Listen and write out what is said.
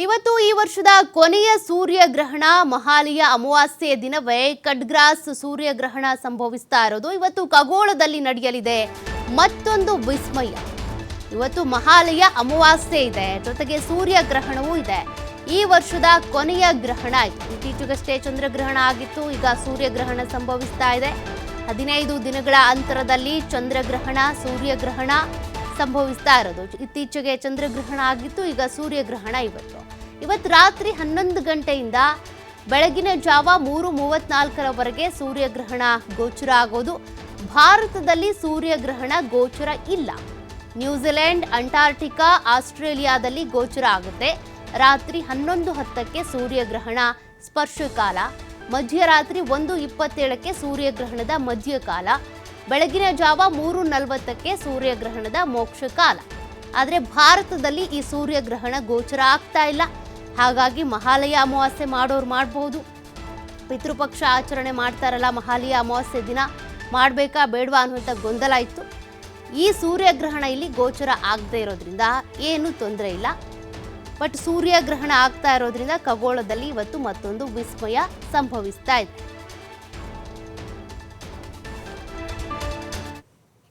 ಇವತ್ತು ಈ ವರ್ಷದ ಕೊನೆಯ ಸೂರ್ಯಗ್ರಹಣ ಮಹಾಲಿಯ ಅಮಾವಾಸ್ಯೆಯ ದಿನವೇ. ಕಡ್ಗ್ರಾಸ್ ಸೂರ್ಯಗ್ರಹಣ ಸಂಭವಿಸ್ತಾ ಇರೋದು. ಇವತ್ತು ಖಗೋಳದಲ್ಲಿ ನಡೆಯಲಿದೆ. ಮತ್ತೊಂದು ವಿಸ್ಮಯ. ಇವತ್ತು ಮಹಾಲಯ ಅಮಾವಾಸ್ಯೆ ಇದೆ. ಜೊತೆಗೆ ಸೂರ್ಯಗ್ರಹಣವೂ ಇದೆ. ಈ ವರ್ಷದ ಕೊನೆಯ ಗ್ರಹಣ ಇದು. ಇತ್ತೀಚೆಗಷ್ಟೇ ಚಂದ್ರಗ್ರಹಣ ಆಗಿತ್ತು. ಈಗ ಸೂರ್ಯಗ್ರಹಣ ಸಂಭವಿಸ್ತಾ ಇದೆ. ಹದಿನೈದು ದಿನಗಳ ಅಂತರದಲ್ಲಿ ಚಂದ್ರಗ್ರಹಣ, ಸೂರ್ಯಗ್ರಹಣ ಸಂಭವಿಸ್ತಾ ಇರೋದು. ಇತ್ತೀಚೆಗೆ ಚಂದ್ರಗ್ರಹಣ ಆಗಿತ್ತು, ಈಗ ಸೂರ್ಯಗ್ರಹಣ ಇವತ್ತು. ಇವತ್ತು ರಾತ್ರಿ ಹನ್ನೊಂದು ಗಂಟೆಯಿಂದ ಬೆಳಗಿನ ಜಾವ ಮೂರು ಮೂವತ್ನಾಲ್ಕರವರೆಗೆ ಸೂರ್ಯಗ್ರಹಣ ಗೋಚರ ಆಗೋದು. ಭಾರತದಲ್ಲಿ ಸೂರ್ಯಗ್ರಹಣ ಗೋಚರ ಇಲ್ಲ. ನ್ಯೂಜಿಲೆಂಡ್ ಅಂಟಾರ್ಟಿಕಾ ಆಸ್ಟ್ರೇಲಿಯಾದಲ್ಲಿ ಗೋಚರ ಆಗುತ್ತೆ. ರಾತ್ರಿ ಹನ್ನೊಂದು ಹತ್ತಕ್ಕೆ ಸೂರ್ಯಗ್ರಹಣ ಸ್ಪರ್ಶಕಾಲ. ಮಧ್ಯರಾತ್ರಿ ಒಂದು ಇಪ್ಪತ್ತೇಳಕ್ಕೆ ಸೂರ್ಯಗ್ರಹಣದ ಮಧ್ಯಕಾಲ. ಬೆಳಗಿನ ಜಾವ ಮೂರು ನಲವತ್ತಕ್ಕೆ ಸೂರ್ಯಗ್ರಹಣದ ಮೋಕ್ಷ ಕಾಲ. ಆದರೆ ಭಾರತದಲ್ಲಿ ಈ ಸೂರ್ಯಗ್ರಹಣ ಗೋಚರ ಆಗ್ತಾ ಇಲ್ಲ. ಹಾಗಾಗಿ ಮಹಾಲಯ ಅಮಾವಾಸ್ಯೆ ಮಾಡೋರು ಮಾಡ್ಬೋದು. ಪಿತೃಪಕ್ಷ ಆಚರಣೆ ಮಾಡ್ತಾರಲ್ಲ ಮಹಾಲಯ ಅಮಾವಾಸ್ಯೆ ದಿನ. ಮಾಡಬೇಕಾ ಬೇಡವಾ ಅನ್ನುವಂಥ ಗೊಂದಲ ಇತ್ತು. ಈ ಸೂರ್ಯಗ್ರಹಣ ಇಲ್ಲಿ ಗೋಚರ ಆಗದೆ ಇರೋದ್ರಿಂದ ಏನು ತೊಂದರೆ ಇಲ್ಲ. ಬಟ್ ಸೂರ್ಯಗ್ರಹಣ ಆಗ್ತಾ ಇರೋದ್ರಿಂದ ಖಗೋಳದಲ್ಲಿ ಇವತ್ತು ಮತ್ತೊಂದು ವಿಸ್ಮಯ ಸಂಭವಿಸ್ತಾ ಇದೆ.